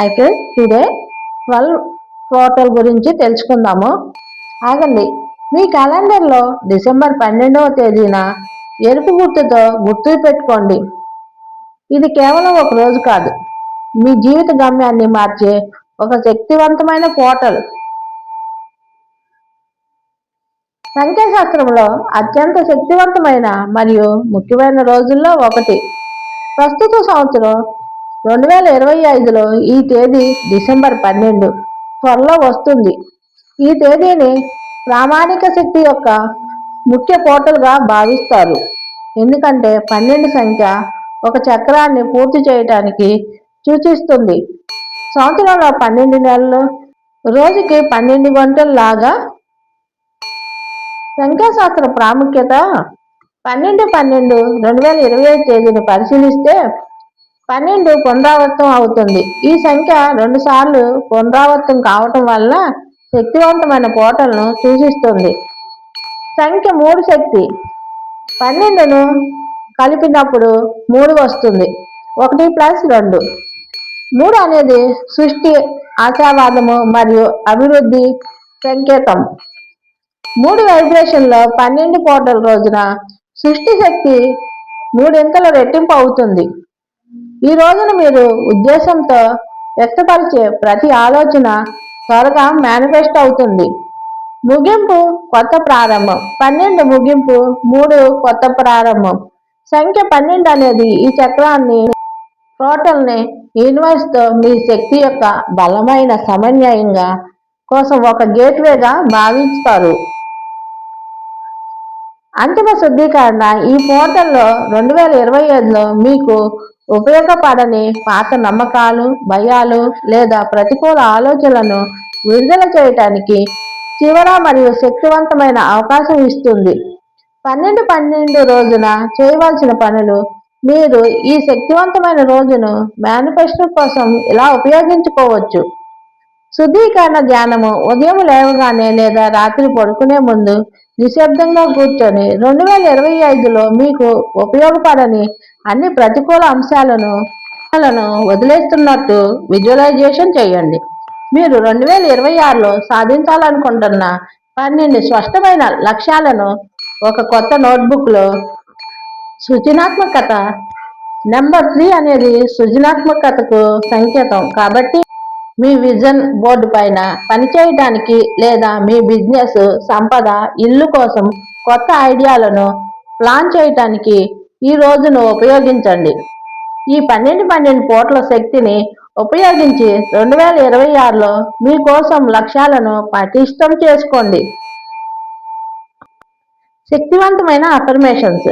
అయితే ఇదే twelve total గురించి తెలుసుకుందాము. ఆగండి మీ క్యాలెండర్లో డిసెంబర్ పన్నెండవ తేదీన ఎరుపు గుర్తుతో గుర్తు పెట్టుకోండి. ఇది కేవలం ఒక రోజు కాదు. మీ జీవిత గమ్యాన్ని మార్చే ఒక శక్తివంతమైన పోర్టల్. సంఖ్యాశాస్త్రంలో అత్యంత శక్తివంతమైన మరియు ముఖ్యమైన రోజుల్లో ఒకటి. ప్రస్తుత సంవత్సరం రెండు వేల ఇరవై ఐదులో ఈ తేదీ డిసెంబర్ పన్నెండు. త్వరలో వస్తుంది. ఈ తేదీని ప్రామాణిక శక్తి యొక్క ముఖ్య పోర్టల్గా భావిస్తారు. ఎందుకంటే పన్నెండు సంఖ్య ఒక చక్రాన్ని పూర్తి చేయటానికి సూచిస్తుంది. సంవత్సరంలో పన్నెండు నెలలు రోజుకి పన్నెండు గంటల్లాగా. సంఖ్యాశాస్త్ర ప్రాముఖ్యత పన్నెండు పన్నెండు రెండు వేల ఇరవై ఐదు తేదీని పరిశీలిస్తే పన్నెండు పునరావృతం అవుతుంది. ఈ సంఖ్య రెండు సార్లు పునరావృతం కావటం వల్ల శక్తివంతమైన పోటలను సూచిస్తుంది. సంఖ్య మూడు శక్తి. పన్నెండును కలిపినప్పుడు మూడు వస్తుంది. ఒకటి ప్లస్ రెండు. మూడు అనేది సృష్టి ఆశావాదము మరియు అభివృద్ధి సంకేతం. మూడు వైబ్రేషన్లో పన్నెండు పోటల రోజున సృష్టి శక్తి మూడింతల రెట్టింపు అవుతుంది. ఈ రోజున మీరు ఉద్దేశంతో వ్యక్తపరిచే ప్రతి ఆలోచన త్వరగా మేనిఫెస్ట్ అవుతుంది. ముగింపు కొత్త ప్రారంభం. పన్నెండు ముగింపు మూడు కొత్త ప్రారంభం. సంఖ్య పన్నెండు అనేది ఈ చక్రాన్ని టోటల్ని యూనివర్స్తో మీ శక్తి యొక్క బలమైన సమన్వయంగా కోసం ఒక గేట్వేగా భావిస్తారు. అంతిమ శుద్ధీకరణ ఈ పోర్టల్లో రెండు వేల ఇరవై ఐదులో మీకు ఉపయోగపడని పాత నమ్మకాలు భయాలు లేదా ప్రతికూల ఆలోచనలను విడుదల చేయటానికి చివర మరియు శక్తివంతమైన అవకాశం ఇస్తుంది. పన్నెండు పన్నెండు రోజున చేయవలసిన పనులు మీరు ఈ శక్తివంతమైన రోజును మేనిఫెస్టో కోసం ఇలా ఉపయోగించుకోవచ్చు? శుద్ధీకరణ ధ్యానము ఉదయం లేవగానే లేదా రాత్రి పడుకునే ముందు నిశ్శబ్దంగా కూర్చొని రెండు వేల ఇరవై ఐదులో మీకు ఉపయోగపడని అన్ని ప్రతికూల అంశాలను వదిలేస్తున్నట్టు విజువలైజేషన్ చేయండి. మీరు రెండు వేల ఇరవై ఆరులో సాధించాలనుకుంటున్న పన్నెండు స్పష్టమైన లక్ష్యాలను ఒక కొత్త నోట్బుక్లో సృజనాత్మకత నెంబర్ త్రీ అనేది సృజనాత్మకతకు సంకేతం కాబట్టి మీ విజన్ బోర్డు పైన పనిచేయడానికి లేదా మీ బిజినెస్ సంపద ఇల్లు కోసం కొత్త ఐడియాలను ప్లాన్ చేయటానికి ఈ రోజును ఉపయోగించండి. ఈ పన్నెండు పన్నెండు కోట్ల శక్తిని ఉపయోగించి రెండు వేల ఇరవై ఆరులో మీకోసం లక్ష్యాలను పటిష్టం చేసుకోండి. శక్తివంతమైన అఫర్మేషన్స్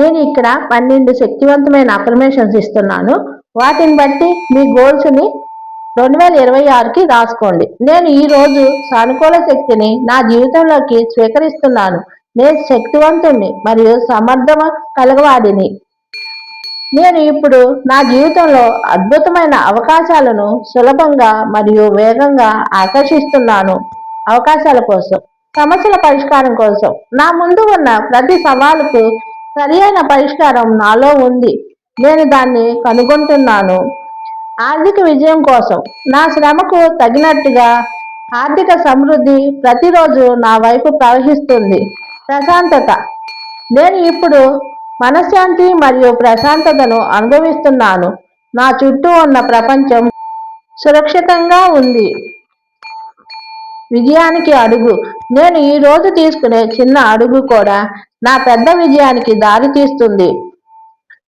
నేను ఇక్కడ పన్నెండు శక్తివంతమైన అఫర్మేషన్స్ ఇస్తున్నాను. వాటిని బట్టి మీ గోల్స్ని రెండు వేల ఇరవై ఆరుకి రాసుకోండి. నేను ఈ రోజు సానుకూల శక్తిని నా జీవితంలోకి స్వీకరిస్తున్నాను. నేను శక్తివంతుణ్ణి మరియు సమర్థమ కలగవాడిని. నేను ఇప్పుడు నా జీవితంలో అద్భుతమైన అవకాశాలను సులభంగా మరియు వేగంగా ఆకర్షిస్తున్నాను అవకాశాల కోసం సమస్యల పరిష్కారం కోసం. నా ముందు ఉన్న ప్రతి సవాలుకు సరి పరిష్కారం నాలో ఉంది. నేను దాన్ని కనుగొంటున్నాను. ఆర్థిక విజయం కోసం నా శ్రమకు తగినట్టుగా ఆర్థిక సమృద్ధి ప్రతిరోజు నా వైపు ప్రవహిస్తుంది. ప్రశాంతత. నేను ఇప్పుడు మనశ్శాంతి మరియు ప్రశాంతతను అనుభవిస్తున్నాను. నా చుట్టూ ఉన్న ప్రపంచం సురక్షితంగా ఉంది. విజయానికి అడుగు. నేను ఈ రోజు తీసుకునే చిన్న అడుగు కూడా నా పెద్ద విజయానికి దారి తీస్తుంది.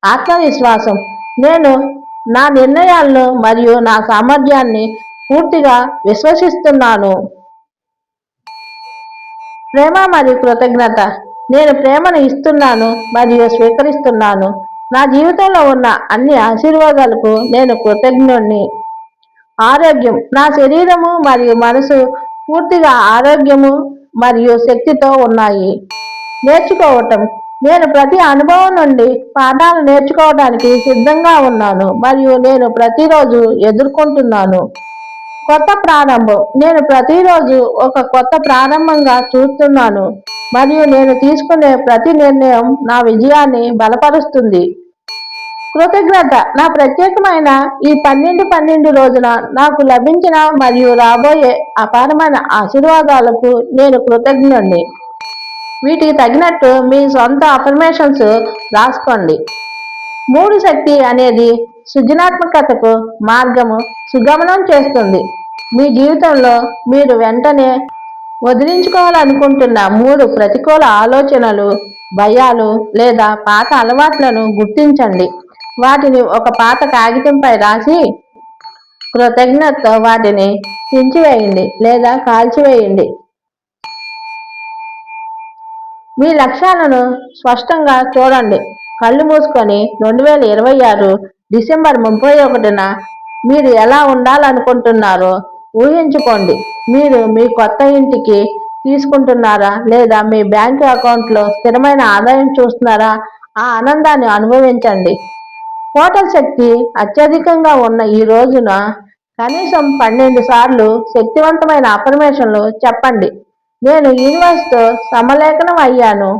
ఆత్మవిశ్వాసం. నేను నా నిర్ణయాలను మరియు నా సామర్థ్యాన్ని పూర్తిగా విశ్వసిస్తున్నాను. ప్రేమ మరియు కృతజ్ఞత. నేను ప్రేమను ఇస్తున్నాను మరియు స్వీకరిస్తున్నాను. నా జీవితంలో ఉన్న అన్ని ఆశీర్వాదాలకు నేను కృతజ్ఞుణ్ణి. ఆరోగ్యం. నా శరీరము మరియు మనసు పూర్తిగా ఆరోగ్యము మరియు శక్తితో ఉన్నాయి. నేర్చుకోవటం. నేను ప్రతి అనుభవం నుండి పాఠాలు నేర్చుకోవడానికి సిద్ధంగా ఉన్నాను మరియు నేను ప్రతిరోజు ఎదుర్కొంటున్నాను. కొత్త ప్రారంభం. నేను ప్రతిరోజు ఒక కొత్త ప్రారంభంగా చూస్తున్నాను. మరియు నేను తీసుకునే ప్రతి నిర్ణయం నా విజయాన్ని బలపరుస్తుంది. కృతజ్ఞత. నా ప్రత్యేకమైన ఈ పన్నెండు పన్నెండు రోజున నాకు లభించిన మరియు రాబోయే అపారమైన ఆశీర్వాదాలకు నేను కృతజ్ఞుణ్ణి. వీటికి తగినట్టు మీ సొంత అఫర్మేషన్స్ రాసుకోండి. మూడు శక్తి అనేది సృజనాత్మకతకు మార్గము సుగమనం చేస్తుంది. మీ జీవితంలో మీరు వెంటనే వదిలించుకోవాలనుకుంటున్న మూడు ప్రతికూల ఆలోచనలు భయాలు లేదా పాత అలవాట్లను గుర్తించండి. వాటిని ఒక పాత కాగితంపై రాసి కృతజ్ఞతతో వాటిని చించివేయండి లేదా కాల్చివేయండి. మీ లక్ష్యాలను స్పష్టంగా చూడండి. కళ్ళు మూసుకొని రెండు వేల ఇరవై ఆరు డిసెంబర్ ముప్పై ఒకటిన మీరు ఎలా ఉండాలనుకుంటున్నారో ఊహించుకోండి. మీరు మీ కొత్త ఇంటికి తీసుకుంటున్నారా? లేదా మీ బ్యాంకు అకౌంట్లో స్థిరమైన ఆదాయం చూస్తున్నారా? ఆ ఆనందాన్ని అనుభవించండి. హోటల్ శక్తి అత్యధికంగా ఉన్న ఈ రోజున కనీసం పన్నెండు సార్లు శక్తివంతమైన అఫర్మేషన్లు చెప్పండి. నేను యూనివర్స్తో సమలేఖనం అయ్యాను.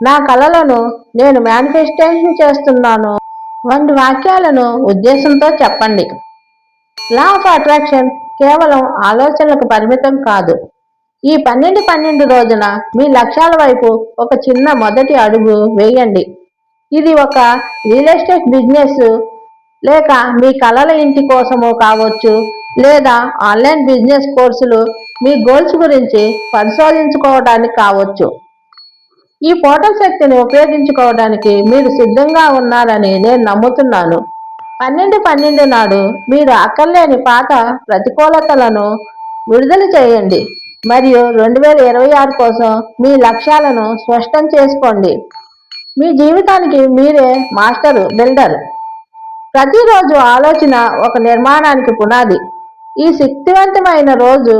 నా కళలను నేను మేనిఫెస్టేషన్ చేస్తున్నాను. వంటి వాక్యాలను ఉద్దేశంతో చెప్పండి. లా ఆఫ్ అట్రాక్షన్ కేవలం ఆలోచనలకు పరిమితం కాదు. ఈ పన్నెండు పన్నెండు రోజున మీ లక్ష్యాల వైపు ఒక చిన్న మొదటి అడుగు వేయండి. ఇది ఒక రియల్ ఎస్టేట్ బిజినెస్ లేక మీ కళల ఇంటి కోసము కావచ్చు లేదా ఆన్లైన్ బిజినెస్ కోర్సులు మీ గోల్స్ గురించి పరిశోధించుకోవడానికి కావచ్చు. ఈ పోర్టల్ శక్తిని ఉపయోగించుకోవడానికి మీరు సిద్ధంగా ఉన్నారని నేను నమ్ముతున్నాను. పన్నెండు పన్నెండు నాడు మీరు అక్కర్లేని పాత ప్రతికూలతలను విడుదల చేయండి మరియు రెండు వేల ఇరవై ఆరు కోసం మీ లక్ష్యాలను స్పష్టం చేసుకోండి. మీ జీవితానికి మీరే మాస్టర్ బిల్డర్. ప్రతిరోజు ఆలోచన ఒక నిర్మాణానికి పునాది. ఈ శక్తివంతమైన రోజు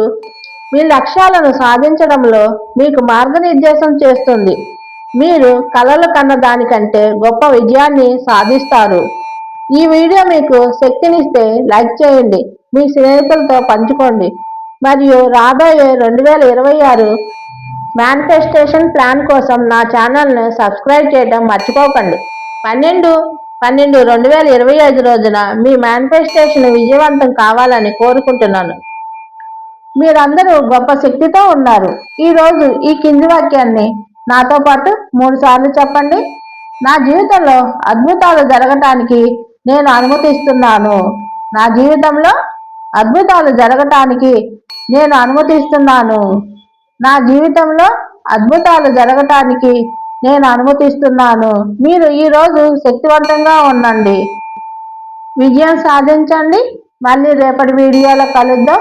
మీ లక్ష్యాలను సాధించడంలో మీకు మార్గనిర్దేశం చేస్తుంది. మీరు కలలు కన్న దానికంటే గొప్ప విజయాన్ని సాధిస్తారు. ఈ వీడియో మీకు శక్తినిస్తే లైక్ చేయండి మీ స్నేహితులతో పంచుకోండి. మరియు రాబోయే రెండు వేల ఇరవై ఆరు మేనిఫెస్టేషన్ ప్లాన్ కోసం నా ఛానల్ను సబ్స్క్రైబ్ చేయడం మర్చిపోకండి. పన్నెండు పన్నెండు రెండు వేల ఇరవై ఐదు రోజున మీ మేనిఫెస్టేషన్ విజయవంతం కావాలని కోరుకుంటున్నాను. మీరందరూ గొప్ప శక్తితో ఉన్నారు. ఈరోజు ఈ కింది వాక్యాన్ని నాతో పాటు మూడు సార్లు చెప్పండి. నా జీవితంలో అద్భుతాలు జరగటానికి నేను అనుమతిస్తున్నాను. నా జీవితంలో అద్భుతాలు జరగటానికి నేను అనుమతిస్తున్నాను. నా జీవితంలో అద్భుతాలు జరగటానికి నేను అనుమతిస్తున్నాను. మీరు ఈరోజు శక్తివంతంగా ఉండండి. విజయం సాధించండి. మళ్ళీ రేపటి వీడియోలో కలుద్దాం.